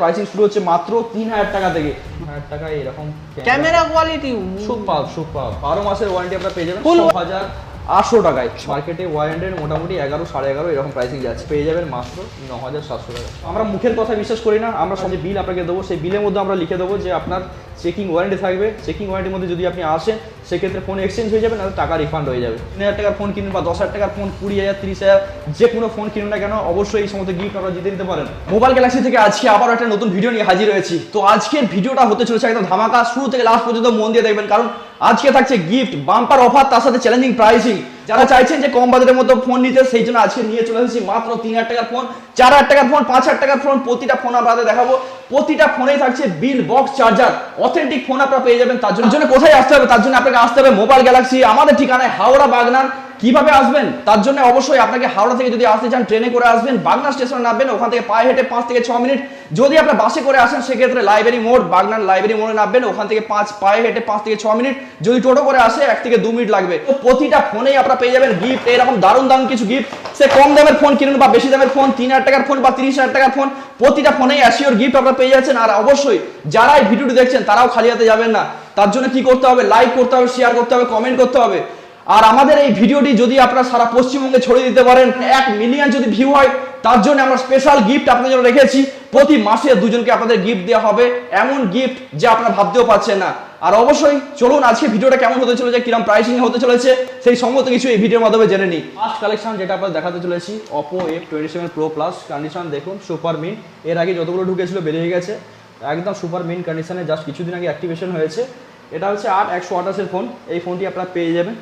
Pricing শুরু হচ্ছে মাত্র তিন হাজার টাকা থেকে। হাজার টাকা এরকম ক্যামেরা কোয়ালিটি সুপার সুপার বারো মাসের ওয়ারেন্টি আপনারা পেয়ে যাবেন ছ হাজার আটশো টাকায়। মার্কেটে ওয়ারেন্টির মোটামুটি এগারো সাড়ে এগারো এরকম প্রাইসিং যাচ্ছে। পেয়ে যাবেন মাত্র ন হাজার সাতশো টাকা। আমরা মুখের কথা বিশ্বাস করি না আমরা সব যে বিল আপনাকে দেবো সেই বিলের মধ্যে আমরা লিখে দেবো যে আপনার চেকিং ওয়ারেন্টি থাকবে। চেকিং ওয়ারেন্টির মধ্যে যদি আপনি আসেন সেক্ষেত্রে ফোন এক্সচেঞ্জ হয়ে যাবে না টাকা রিফান্ড হয়ে যাবে। তিন হাজার টাকার ফোন কিনুন বা দশ হাজার টাকার ফোন কুড়ি হাজার তিরিশ হাজার যে কোনো ফোন কিনুন না কেন অবশ্যই এই সমস্ত গিফট আপনারা জিতে নিতে পারেন। মোবাইল গ্যালাক্সি থেকে আজকে আবার একটা নতুন ভিডিও নিয়ে হাজির হয়েছি। তো আজকের ভিডিওটা হতে চলেছে একদম ধামাকা শুরু থেকে লাস্ট পর্যন্ত মন দিয়ে দেখবেন কারণ আজকে থাকছে গিফট বাম্পার অফার তার সাথে চ্যালেঞ্জিং প্রাইসিং যারা চাইছেন যে কম বাজেটের মধ্যে ফোন নিতে সেই জন্য আজকে নিয়ে চলে এসেছি মাত্র তিন হাজার টাকার ফোন চার হাজার টাকার ফোন পাঁচ হাজার টাকার ফোন প্রতিটা ফোন আপনাদের দেখাবো। প্রতিটা ফোনে থাকছে bill, box, charger. Authentic phone আপনারা পেয়ে যাবেন, তার জন্য কোথায় আসতে হবে? তার জন্য আপনাকে আসতে হবে মোবাইল গ্যালাক্সি আমাদের ঠিকানায় হাওড়া, বাগনান কীভাবে আসবেন? তার জন্য অবশ্যই আপনাকে হাওড়া থেকে যদি আসতে চান, ট্রেনে করে আসবেন বাগনান স্টেশনে নামবেন, ওখান থেকে পায়ে হেঁটে পাঁচ থেকে ছ মিনিট। যদি আপনার বাসে করে আসেন, সেক্ষেত্রে লাইব্রেরি মোড়, বাগনান লাইব্রেরি মোড়ে নামবেন, ওখান থেকে পাঁচ, পায়ে হেঁটে পাঁচ থেকে ছ মিনিট। যদি টোটো করে আসে, এক থেকে দু মিনিট লাগবে। তো প্রতিটা ফোনেই আপনারা পেয়ে যাবেন গিফট এরকম দারুণ দারুণ কিছু গিফট সে কম দামের ফোন কিনুন বা বেশি দামের ফোন তিন হাজার টাকার ফোন বা তিরিশ হাজার টাকার ফোন প্রতিটা ফোনেই অ্যাসিওর গিফট আপনারা পেয়ে যাচ্ছেন। আর অবশ্যই, যারা এই ভিডিওটি দেখছেন, তারাও খালি হাতে যাবেন না। তার জন্য কি করতে হবে? লাইক করতে হবে শেয়ার করতে হবে কমেন্ট করতে হবে। আর আমাদের এই ভিডিওটি যদি আপনারা সারা পশ্চিমবঙ্গে ছড়িয়ে দিতে পারেন, এক মিলিয়ন যদি ভিউ হয়, তার জন্য আমরা স্পেশাল গিফট আপনাদের জন্য রেখেছি। প্রতি মাসে দুজনকে আপনাদের গিফট দেওয়া হবে। এমন গিফট যে আপনারা ভাবতেও পারছেন না। আর অবশ্যই চলুন আজকে ভিডিওটা কেমন হতে চলেছে, কিরম প্রাইসিং হতে চলেছে, সেই সমস্ত কিছু এই ভিডিওর মাধ্যমে জেনে নিই। ফার্স্ট কালেকশন যেটা আপনাদের দেখাতে চলেছি Oppo F twenty seven pro plus condition দেখুন সুপার মিন এর আগে যতগুলো ঢুকেছিল, বেরিয়ে গেছে। একদম সুপার মিন কন্ডিশনে জাস্ট কিছুদিন আগে অ্যাক্টিভেশন হয়েছে। এটা হচ্ছে আট একশো আঠাশের ফোন এই ফোনটি আপনারা পেয়ে যাবেন।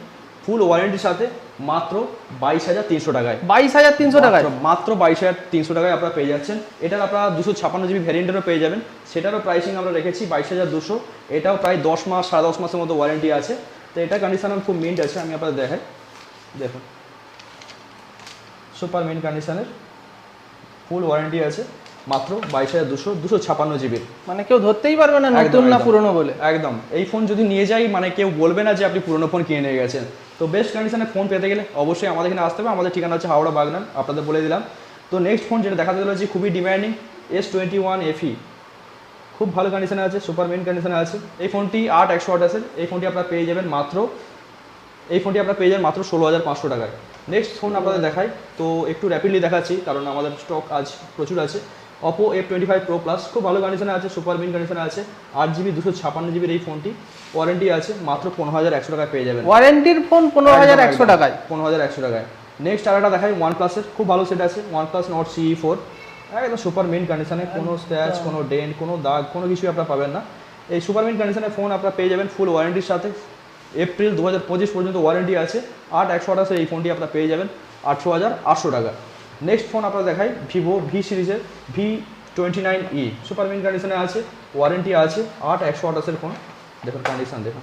ফুল ওয়ারেন্টির সাথে মাত্র বাইশ হাজার তিনশো টাকায়। বাইশ হাজার তিনশো টাকায়? মাত্র- বাইশ হাজার তিনশো টাকায় আপনারা পেয়ে যাচ্ছেন। এটার আপনারা দুশো ছাপান্ন জিবি ভ্যারিয়েন্টেরও পেয়ে যাবেন। সেটারও প্রাইসিং আমরা রেখেছি বাইশ হাজার দুশো। এটাও প্রায় দশ মাস সাড়ে দশ মাসের মতো ওয়ারেন্টি আছে। তো এটা কন্ডিশন খুব মিন্ট আছে আমি আপনাদের দেখাই। দেখুন। সুপার মিন্ট কন্ডিশনের ফুল ওয়ারেন্টি আছে। মাত্র বাইশ হাজার দুশো দুশো ছাপান্ন জিবির মানে কেউ ধরতেই পারবে না একদম, নতুন না। পুরনো বলে। একদম। এই ফোন যদি নিয়ে যাই মানে কেউ বলবে না যে আপনি পুরনো ফোন কিনে নিয়ে গেছেন। তো বেস্ট কন্ডিশনে ফোন পেতে গেলে অবশ্যই আমাদের এখানে আসতে হবে। আমাদের ঠিকানা হচ্ছে হাওড়া বাগনান আপনাদের বলে দিলাম। তো নেক্সট ফোন যেটা দেখাতে চলেছি খুবই demanding S twenty one F E খুব ভালো কন্ডিশনে আছে সুপার মেন কন্ডিশনে আছে। এই ফোনটি আট একশো আঠাশের এই ফোনটি আপনারা পেয়ে যাবেন মাত্র এই ফোনটি আপনারা পেয়ে যাবেন মাত্র ষোলো হাজার পাঁচশো টাকায়। নেক্সট ফোন আপনাদের দেখাই। তো একটু র্যাপিডলি দেখাচ্ছি কারণ আমাদের স্টক আজ প্রচুর আছে। Oppo F twenty five pro plus খুব ভালো কন্ডিশনে আছে সুপার মিন কন্ডিশনে আছে আট জিবি দুশো ছাপান্ন জিবির এই ফোনটি ওয়ারেন্টি আছে মাত্র পনেরো হাজার একশো টাকায় পেয়ে যাবেন। ওয়ারেন্টির ফোন পনেরো হাজার একশো টাকায়? পনেরো হাজার একশো টাকায়। নেক্সট আর একটা দেখাই ওয়ান প্লাসের খুব ভালো সেট আছে OnePlus Nord C four একদম সুপার মেন কন্ডিশনে কোনো স্ক্র্যাচ কোনো ডেন্ট কোনো দাগ কোনো কিছুই আপনারা পাবেন না। এই সুপার মেন কন্ডিশনের ফোন আপনারা পেয়ে যাবেন ফুল ওয়ারেন্টির সাথে। এপ্রিল দু হাজার পঁচিশ পর্যন্ত ওয়ারেন্টি আছে আট একশো আঠাশে এই ফোনটি আপনারা পেয়ে যাবেন আটশো হাজার আটশো টাকা। নেক্সট ফোন আপনারা দেখাই ভিভো ভি সিরিজের V twenty nine E super mint কন্ডিশনে আছে ওয়ারেন্টি আছে, আট একশো আঠাশের ফোন দেখুন কন্ডিশন দেখুন।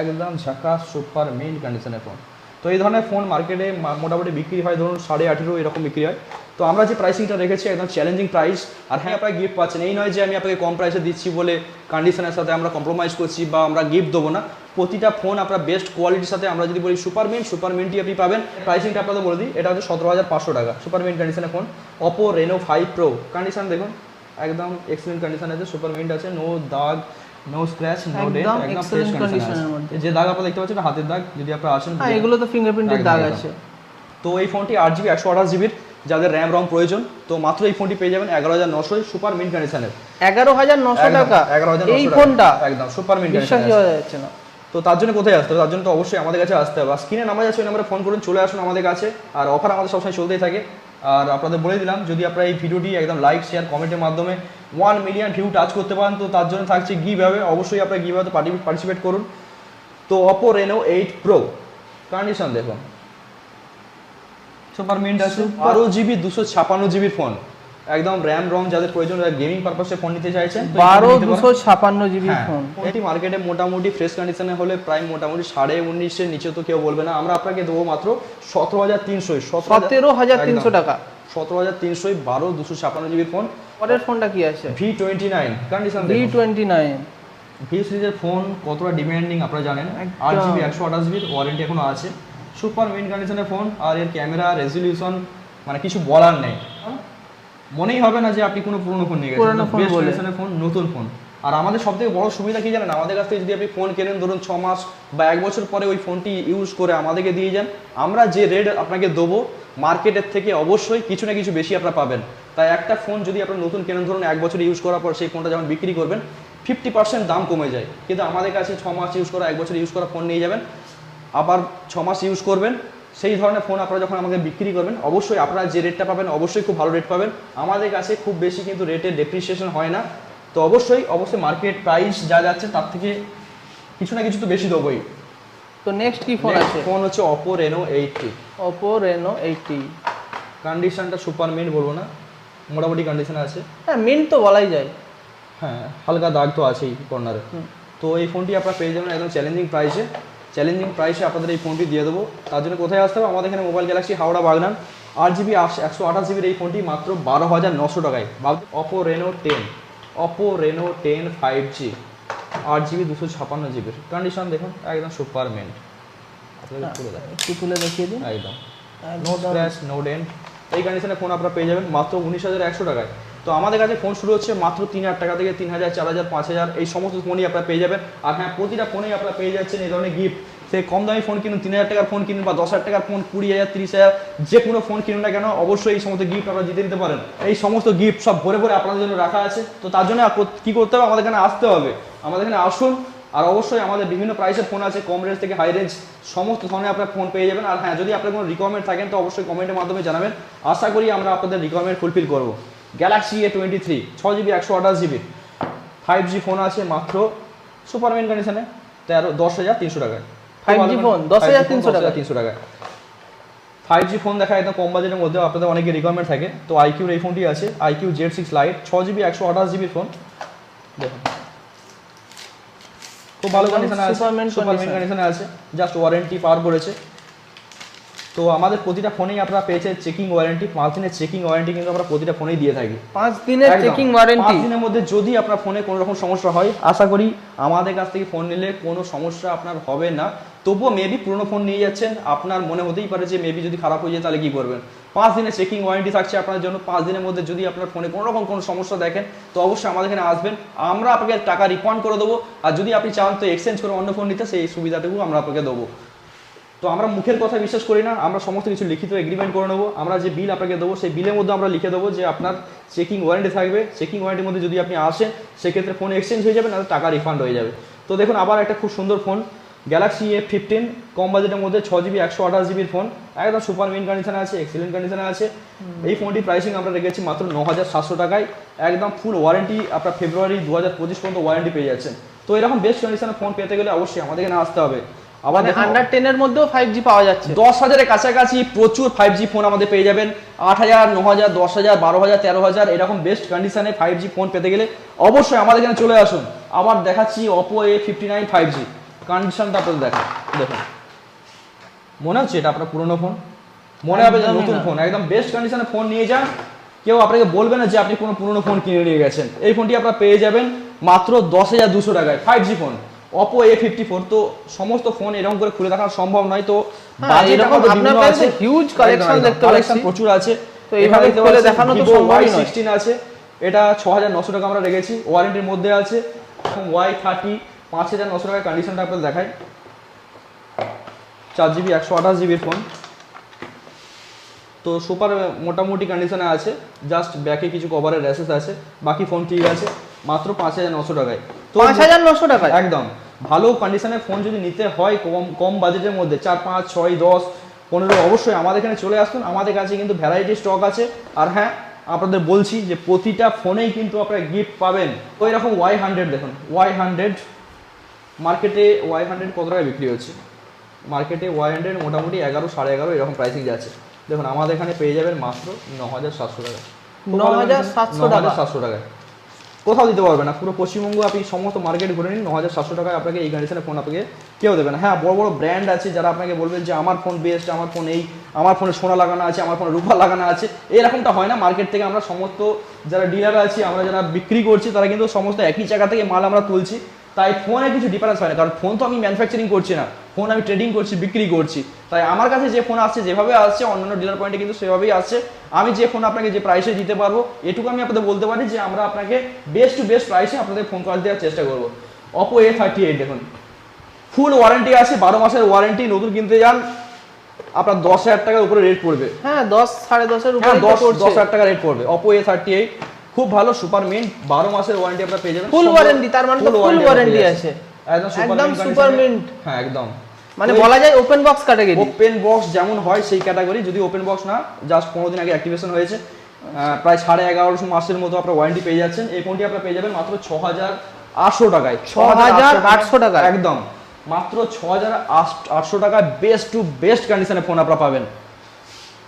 একদম ঝাঁকা সুপার মেইন কন্ডিশনের ফোন তো এই ধরনের ফোন মার্কেটে মোটামুটি বিক্রি হয়, ধরুন সাড়ে আঠেরো এরকম বিক্রি হয়। তো আমরা যে প্রাইসিংটা রেখেছি, একদম চ্যালেঞ্জিং প্রাইস আর হ্যাঁ আপনারা গিফট পাচ্ছেন। এই নয় যে আমি আপনাকে কম প্রাইসে দিচ্ছি বলে কন্ডিশনের সাথে আমরা কম্প্রোমাইজ করছি বা আমরা গিফট দেবো না। প্রতিটা ফোন আপনার বেস্ট কোয়ালিটির সাথে আমরা যদি বলি সুপার মিন সুপার মিনটি আপনি পাবেন। প্রাইসিংটা আপনাদের বলে দিই এটা হচ্ছে সতেরো হাজার পাঁচশো টাকা। সুপার মিন কন্ডিশনের phone Oppo Reno five pro condition দেখুন একদম এক্সিলেন্ট কন্ডিশন আছে সুপার মিন্ট আছে নো দাগ নো স্ক্র্যাচ নো ডেন্ট একদম ফ্রেশ excellent কন্ডিশন মধ্যে। যে দাগ আপনারা দেখতে পাচ্ছেন হাতের দাগ যদি আপনারা আসেন হ্যাঁ এগুলো তো ফিঙ্গারপ্রিন্টের দাগ আছে। তো এই ফোনটি আট জিবি একশো আঠাশ জিবির যাদের র্যাম রম প্রয়োজন। তো মাত্র এই ফোনটি পেয়ে যাবেন এগারো হাজার নশো সুপার মিন কন্ডিশনের এগারো হাজার নশো টাকা। এগারো হাজার এই ফোনটা একদম সুপার মিন বিশ্বাসই হওয়া যাচ্ছে না। তো তার জন্য কোথায় আসতে হবে? তার জন্য তো অবশ্যই আমাদের কাছে আসতে হবে। আর স্ক্রিনে নাম্বার আছে ওই নাম্বারে ফোন করুন চলে আসুন আমাদের কাছে। আর অফার আমাদের সবসময় চলতেই থাকে। আর আপনাদের বলে দিলাম যদি আপনারা এই ভিডিওটি একদম লাইক শেয়ার কমেন্টের মাধ্যমে ওয়ান মিলিয়ন ভিউ টাচ করতে পারেন তো তার জন্য থাকছে গিভ হবে অবশ্যই আপনারা গিভ হবে পার্টিসিপেট করুন। তো Oppo Reno eight pro condition দেখুন। সুপার মিন্ট আছে। বারো জিবি দুশো ছাপান্ন জিবির ফোন একদম র্যাম রম যাদের প্রয়োজন গেমিং পারপাসে ফোন নিতে চাইছেন বারো। দুশো ছাপান্ন জিবি হ্যাঁ, ফোন এটি মার্কেটে মোটামুটি ফ্রেশ কন্ডিশনে হলে প্রায় মোটামুটি সাড়ে উনিশের নিচে তো কেউ বলবে না। আমরা আপনাকে দেবো মাত্র সতেরো হাজার তিনশোই সতেরো হাজার তিনশো টাকা। সতেরো হাজার তিনশোই বারো দুশো ছাপান্ন জিবির ফোন পরের ফোনটা কি আছে? V twenty nine condition V twenty nine V সিরিজের ফোন কতটা ডিমান্ডিং আপনারা জানেন। আট জিবি একশো আঠাশ জিবির ওয়ারেন্টি এখনও আছে। সুপার মিন কন্ডিশনের ফোন আর এর ক্যামেরা রেজলিউশন মানে কিছু বলার নেই। মনেই হবে না যে আপনি কোনো পুরনো ফোন নিয়ে গেছেন। বেস্ট কন্ডিশনের ফোন নতুন ফোন আর আমাদের সব থেকে বড় সুবিধা কি জানেন? আমাদের কাছ থেকে যদি আপনি ফোন কেনেন ধরুন ছ মাস বা এক বছর পরে ওই ফোনটি ইউজ করে আমাদেরকে দিয়ে যান আমরা যে রেট আপনাকে দেবো মার্কেটের থেকে অবশ্যই কিছু না কিছু বেশি আপনারা পাবেন। তাই একটা ফোন যদি আপনার নতুন কেনেন ধরুন এক বছর ইউজ করার পর সেই ফোনটা যখন বিক্রি করবেন ফিফটি পার্সেন্ট দাম কমে যায়। কিন্তু আমাদের কাছে ছ মাস ইউজ করা এক বছর ইউজ করা ফোন নিয়ে যাবেন আবার ছ মাস ইউজ করবেন সেই ধরনের ফোন আপনারা যখন আমাকে বিক্রি করবেন অবশ্যই আপনারা যে রেটটা পাবেন অবশ্যই খুব ভালো রেট পাবেন। আমাদের কাছে খুব বেশি কিন্তু রেটের ডেপ্রিসিয়েশন হয় না। তো অবশ্যই অবশ্যই মার্কেট প্রাইস যা যাচ্ছে তার থেকে কিছু না কিছু তো বেশি দেবোই। তো নেক্সট কি ফোন আছে? ফোন হচ্ছে Oppo Reno eight T Oppo Reno eight T কন্ডিশনটা সুপার মিন বলব না মোটামুটি কন্ডিশন আছে। হ্যাঁ মিন্ট তো বলাই যায়। হ্যাঁ হালকা দাগ তো আছেই কর্নারে। তো এই ফোনটি আপনারা পেয়ে যাবেন একদম চ্যালেঞ্জিং প্রাইসে চ্যালেঞ্জিং প্রাইসে আপনাদের এই ফোনটি দিয়ে দেবো। তার জন্য কোথায় আসতে হবে? আমাদের এখানে মোবাইল গ্যালাক্সি হাওড়া বাগনান। আট জিবি একশো আঠাশ জিবির এই ফোনটি মাত্র বারো হাজার নশো টাকায়। Oppo Reno ten Oppo Reno ten five G আট জিবি দুশো ছাপান্ন জিবির কন্ডিশন দেখুন একদম সুপার মেন্ট একটু তুলে দেখিয়ে দিন। একদম। নো। স্ক্র্যাচ নো ডেন্ট এই কন্ডিশনে ফোন আপনারা পেয়ে যাবেন মাত্র উনিশ হাজার একশো টাকায়। তো আমাদের কাছে ফোন শুরু হচ্ছে মাত্র তিন হাজার টাকা থেকে তিন হাজার, চার হাজার, পাঁচ হাজার। এই সমস্ত ফোনই আপনারা পেয়ে যাবেন। আর হ্যাঁ প্রতিটা ফোনেই আপনারা পেয়ে যাচ্ছেন এই ধরনের গিফট সে কম দামি ফোন কিনুন, তিন হাজার টাকার ফোন কিনুন বা দশ হাজার টাকার ফোন কুড়ি হাজার, তিরিশ হাজার, যে কোনো ফোন কিনুন না কেন, অবশ্যই এই সমস্ত গিফট আপনারা জিতে নিতে পারেন। এই সমস্ত গিফট সব ভরে ভরে আপনাদের জন্য রাখা আছে। তো তার জন্য কি করতে হবে? আমাদের এখানে আসতে হবে। আমাদের এখানে আসুন। আর অবশ্যই আমাদের বিভিন্ন প্রাইসের ফোন আছে, কম রেঞ্জ থেকে হাই রেঞ্জ সমস্ত ধরনের আপনার ফোন পেয়ে যাবেন। আর হ্যাঁ যদি আপনার কোনো রিকোয়ারমেন্ট থাকেন, তো অবশ্যই কমেন্টের মাধ্যমে জানাবেন। আশা করি আমরা আপনাদের রিকোয়ারমেন্ট ফুলফিল করব। গ্যালাক্সি এ টোয়েন্টি থ্রি ছ জিবি একশো আঠাশ জিবি ফাইভ জি ফোন আছে মাত্র সুপারম্যান কন্ডিশনে তেরো দশ হাজার তিনশো টাকায়। 5G ফোন, 10,300 টাকায়। তিনশো টাকা তিনশো টাকায়। ফাইভ জি ফোন দেখা একদম কম বাজেটের মধ্যে আপনাদের অনেকে রিকোয়ারমেন্ট থাকে। তো আইকিউর এই ফোনটি আছে আইকিউ জেড সিক্স লাইট ছ জিবি একশো আঠাশ জিবির ফোন দেখুন। খুব ভালো কন্ডিশনে আছে সুপারম্যান কন্ডিশনে আছে জাস্ট ওয়ারেন্টি পার করেছে। তো আমাদের প্রতিটা ফোনেই আপনারা পেয়েছে চেকিং ওয়ারেন্টি পাঁচ দিনের চেকিং ওয়ারেন্টি কিন্তু আমরা প্রতিটা ফোনেই দিয়ে থাকি। পাঁচ দিনের চেকিং ওয়ারেন্টি পাঁচ দিনের মধ্যে যদি আপনার ফোনে কোনো রকম সমস্যা হয় আশা করি আমাদের কাছ থেকে ফোন নিলে কোনো সমস্যা আপনার হবে না। তবুও মেবি পুরনো ফোন নিয়ে যাচ্ছেন আপনার মনে হতেই পারে যে মেবি যদি খারাপ হয়ে যায় তাহলে কি করবেন? পাঁচ দিনের চেকিং ওয়ারেন্টি থাকছে আপনার জন্য। পাঁচ দিনের মধ্যে যদি আপনার ফোনে কোনো রকম কোনো সমস্যা দেখেন তো অবশ্যই আমাদের এখানে আসবেন। আমরা আপনাকে টাকা রিফান্ড করে দেবো। আর যদি আপনি চান তো এক্সচেঞ্জ করে অন্য ফোন নিতে সেই সুবিধাটুকু আমরা আপনাকে দেবো। তো আমরা মুখের কথা বিশ্বাস করি না আমরা সমস্ত কিছু লিখিত এগ্রিমেন্ট করে নেব। আমরা যে বিল আপনাকে দেবো সেই বিলের মধ্যে আমরা লিখে দেবো যে আপনার চেকিং ওয়ারেন্টি থাকবে। চেকিং ওয়ারেন্টির মধ্যে যদি আপনি আসেন সেক্ষেত্রে ফোন এক্সচেঞ্জ হয়ে যাবে না টাকা রিফান্ড হয়ে যাবে। তো দেখুন আবার একটা খুব সুন্দর ফোন গ্যালাক্সি এ ফিফটিন কম বাজেটের মধ্যে ছ জিবি একশো আঠাশ জিবির ফোন একদম সুপার মিন কন্ডিশনে আছে এক্সিলেন্ট কন্ডিশনে আছে। এই ফোনটি প্রাইসিং আমরা রেখেছি মাত্র ন হাজার সাতশো টাকায়। একদম ফুল ওয়ারেন্টি আপনার ফেব্রুয়ারি দু হাজার পঁচিশ পর্যন্ত ওয়ারেন্টি পেয়ে যাচ্ছেন। তো এরকম বেস্ট কন্ডিশনের ফোন পেতে গেলে অবশ্যই আমাদের এখানে আসতে হবে। আবার মানে দেখুন আন্ডার টেনের মধ্যেও ফাইভ জি পাওয়া যাচ্ছে। দশ হাজারের কাছাকাছি প্রচুর ফাইভ জি ফোন আমাদের পেয়ে যাবেন। আট হাজার ন হাজার দশ হাজার বারো হাজার তেরো হাজার এরকম বেস্ট কন্ডিশনে ফাইভ জি ফোন পেতে গেলে অবশ্যই আমাদের এখানে চলে আসুন। আবার দেখাচ্ছি Oppo A fifty nine five G কন্ডিশনটা আপনাদের দেখা দেখুন। মনে হচ্ছে এটা আপনার পুরনো ফোন মনে হবে যে নতুন ফোন একদম বেস্ট কন্ডিশনে ফোন নিয়ে যান। কেউ আপনাকে বলবে না যে আপনি কোনো পুরনো ফোন কিনে নিয়ে গেছেন। এই ফোনটি আপনারা পেয়ে যাবেন মাত্র দশ হাজার দুশো টাকায়। Five G phone Oppo A fifty four তো সমস্ত ফোন এরকম করে খুলে দেখা সম্ভব নয় তো হ্যাঁ, আমাদের বিভিন্ন আছে। দেখতে প্রচুর আছে। তো এইভাবে খুলে দেখানো তো পাচ্ছেন নয়। Y16 আছে এটা ছ হাজার নশো টাকা আমরা রেখেছি ওয়ারেন্টির মধ্যে আছে। ওয়াই থার্টি পাঁচ হাজার নশো টাকার কন্ডিশনটা আপনাদের দেখাই। চার জিবি একশো আঠাশ জিবির ফোন তো সুপার মোটামুটি কন্ডিশনে আছে। জাস্ট ব্যাকে কিছু কভারের র্যাসেস আছে। বাকি ফোন ঠিক আছে। মাত্র পাঁচ হাজার নশো টাকায়। পাঁচ হাজার নশো টাকায়। একদম। ভালো কন্ডিশনের ফোন যদি নিতে হয় কম কম বাজেটের মধ্যে চার পাঁচ ছয় দশ পনেরো অবশ্যই আমাদের এখানে চলে আসুন। আমাদের কাছে কিন্তু ভ্যারাইটি স্টক আছে। আর হ্যাঁ আপনাদের বলছি যে প্রতিটা ফোনেই কিন্তু আপনারা গিফট পাবেন। ওই রকম ওয়াই হান্ড্রেড দেখুন। ওয়াই হান্ড্রেড মার্কেটে ওয়াই হান্ড্রেড কত টাকায় বিক্রি হচ্ছে? মার্কেটে ওয়াই হান্ড্রেড মোটামুটি এগারো সাড়ে এগারো এরকম প্রাইসিং যাচ্ছে। দেখুন আমাদের এখানে পেয়ে যাবেন মাত্র ন হাজার সাতশো টাকা ন হাজার সাতশো টাকা। সাতশো টাকায়। কোথাও দিতে পারবে না। পুরো পশ্চিমবঙ্গ আপনি সমস্ত মার্কেট ঘুরে নিন ন হাজার সাতশো টাকায় আপনাকে এই কন্ডিশনে ফোন আপনাকে কেউ দেবে না। হ্যাঁ বড় বড় ব্র্যান্ড আছে যারা আপনাকে বলবেন যে, আমার ফোন বেস্ট আমার ফোন এই, আমার ফোনে সোনা লাগানো আছে, আমার ফোনে রূপা লাগানো আছে। এরকমটা হয় না। মার্কেট থেকে আমরা সমস্ত যারা ডিলার আছি, আমরা যারা বিক্রি করছি, তারা কিন্তু সমস্ত একই জায়গা থেকে মাল আমরা তুলছি। তাই ফোনে কিছু ডিফারেন্স হয় না কারণ ফোন তো আমি ম্যানুফ্যাকচারিং করছি না। ফোন আমি ট্রেডিং করছি বিক্রি করছি। তাই আমার কাছে যে ফোন আসছে যেভাবে আসছে অন্যান্য ডিলার পয়েন্টে কিন্তু সেভাবেই আসছে। আমি যে ফোন আপনাকে যে প্রাইসে দিতে পারব এটুকু আমি আপনাদের বলতে পারি যে আমরা আপনাকে বেস্ট টু বেস্ট প্রাইসে আপনাদের ফোন কল দেওয়ার চেষ্টা করব। অপো এ থার্টি এইট দেখুন। ফুল ওয়ারেন্টি আছে বারো মাসের ওয়ারেন্টি নতুন কিনতে যান আপনার দশ হাজার টাকার উপরে রেট পড়বে। হ্যাঁ দশ সাড়ে দশের উপরে হ্যাঁ দশ। দশ হাজার টাকা রেট পড়বে। অপো এ থার্টি এইট খুব ভালো সুপার মিন্ট বারো মাসের ওয়ারেন্টি আপনারা পেয়ে যাবেন। সম্পূর্ণ- warranty, তার মানে warranty পেয়ে আছে। একদম mint। হ্যাঁ একদম। মানে বলা যায় open box category open box যেমন হয় সেই ক্যাটাগরি যদি ওপেন বক্স না জাস্ট পনেরো দিন আগে অ্যাক্টিভেশন হয়েছে। প্রায় সাড়ে এগারোশো মাসের মতো আপনার ওয়ারেন্টি পেয়ে যাচ্ছেন। এই ফোনটি আপনারা পেয়ে যাবেন মাত্র ছ হাজার আটশো টাকায়। 6,800 টাকায়। একদম। মাত্র ছ হাজার আটশো টাকায় বেস্ট টু বেস্ট কন্ডিশনে ফোন আপনারা পাবেন।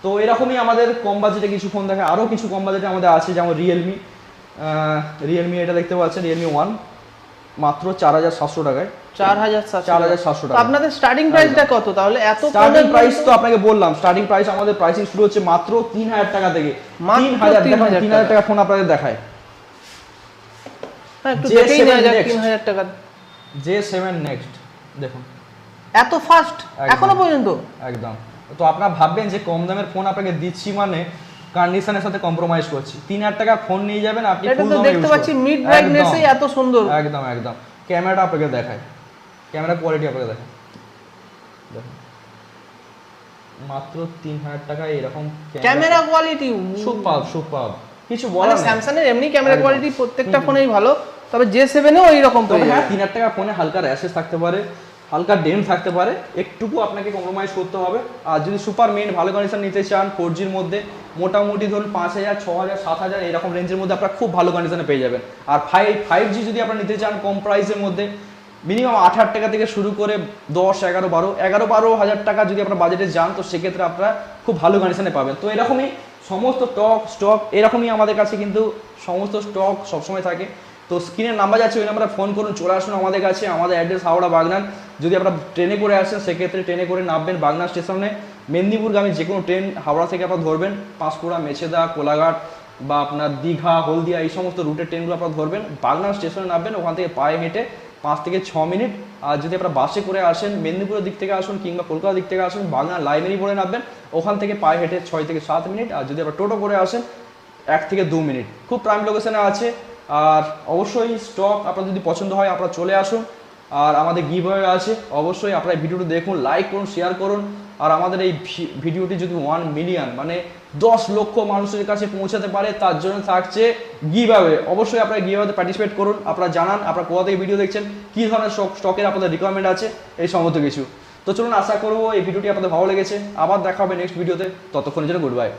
তো এরকমই আমাদের কম বাজেটে কিছু ফোন দেখে আরও কিছু কম বাজেটে আমাদের আছে যেমন রিয়েলমি রিয়েলমি এটা দেখতে পাচ্ছেন রিয়েলমি ওয়ান মাত্র চার হাজার সাতশো টাকায়। চার হাজার চার হাজার সাতশো টাকা আপনাদের স্টার্টিং প্রাইসটা কত? তাহলে এত স্টার্টিং প্রাইস তো আপনাকে বললাম স্টার্টিং প্রাইস আমাদের প্রাইসিং শুরু হচ্ছে মাত্র তিন হাজার টাকা থেকে। তিন হাজার তিন হাজার টাকা। ফোন আপনাদের দেখায়। জে সেভেন নেক্সট দেখুন। এত ফাস্ট। এখনও পর্যন্ত? একদম। তো আপনারা ভাববেন যে কম দামের ফোন আপনাকে দিচ্ছি মানে কন্ডিশনের সাথে কম্প্রোমাইজ করছি। তিন হাজার টাকার ফোন নিয়ে যাবেন আপনি এটা তো দেখতে পাচ্ছি মিড একদম, এত সুন্দর। একদম একদম। ক্যামেরাটা আপনাকে দেখায় ক্যামেরা কোয়ালিটি আপনাকে দেখায় দেখুন। মাত্র তিন হাজার টাকায় এরকম ক্যামেরা কোয়ালিটি সুপার সুপার কিছু মানে বলার। স্যামসাং এর এমনি ক্যামেরা কোয়ালিটি প্রত্যেকটা ফোনেই ভালো তবে জে সেভেনেও তবে পেয়ে হ্যাঁ। তিন হাজার টাকা ফোনে হালকা র্যাশেস থাকতে পারে। হালকা ডেম থাকতে পারে, একটুকু আপনাকে কম্প্রোমাইজ করতে হবে। আর যদি সুপার মেন ভালো কন্ডিশন নিতে চান ফোর জির মধ্যে, মোটামুটি ধরুন পাঁচ হাজার, ছ হাজার, সাত হাজার, এরকম রেঞ্জের মধ্যে আপনারা খুব ভালো কন্ডিশনে পেয়ে যাবেন। আর ফাইভ ফাইভ জি যদি আপনারা নিতে চান কম প্রাইসের মধ্যে মিনিমাম আট হাজার টাকা থেকে শুরু করে দশ, এগারো, বারো এগারো, বারো হাজার টাকা যদি আপনার বাজেটে যান, তো সেক্ষেত্রে আপনারা খুব ভালো কন্ডিশনে পাবেন। তো এরকমই সমস্ত স্টক স্টক এরকমই আমাদের কাছে কিন্তু সমস্ত স্টক সবসময় থাকে। তো স্ক্রিনের নাম্বার যাচ্ছে, ওই নাম্বারে ফোন করুন, চলে আসুন আমাদের কাছে, আমাদের অ্যাড্রেস হাওড়া বাগনান। যদি আপনারা ট্রেনে করে আসেন, সেক্ষেত্রে ট্রেনে করে নামবেন বাগনান স্টেশনে। মেদিনীপুর মেদিনীপুরগামী যে কোনো ট্রেন হাওড়া থেকে আপনারা ধরবেন, পাঁশকুড়া, মেছেদা, কোলাঘাট বা আপনার দীঘা, হলদিয়া, এই সমস্ত রুটের ট্রেনগুলো আপনারা ধরবেন। বাগনান স্টেশনে নামবেন, ওখান থেকে পায়ে হেঁটে পাঁচ থেকে ছ মিনিট। আর যদি আপনারা বাসে করে আসেন, মেদিনীপুরের দিক থেকে আসুন কিংবা কলকাতার দিক থেকে আসুন, বাগনান লাইব্রেরি পড়ে নামবেন। ওখান থেকে পায়ে হেঁটে ছয় থেকে সাত মিনিট। আর যদি আপনারা টোটো করে আসেন, এক থেকে দু মিনিট। খুব প্রাইম লোকেশনে আছে। আর অবশ্যই স্টক আপনার যদি পছন্দ হয়, আপনারা চলে আসুন। আর আমাদের গিভ আছে, অবশ্যই আপনারা ভিডিওটি দেখুন লাইক করুন শেয়ার করুন। আর আমাদের এই ভিডিওটি যদি ওয়ান মিলিয়ন মানে দশ লক্ষ মানুষের কাছে পৌঁছাতে পারে, তার জন্য থাকছে গিভ অবশ্যই আপনারা গিভ পার্টিসিপেট করুন, আপনারা জানান, আপনারা কোথা থেকে ভিডিও দেখছেন, কী ধরনের স্টক স্টকের আপনাদের রিকোয়ারমেন্ট আছে, এই সমস্ত কিছু। তো চলুন, আশা করব এই ভিডিওটি আপনাদের ভালো লেগেছে। আবার দেখা হবে নেক্সট ভিডিওতে ততক্ষণের জন্য গুড বাই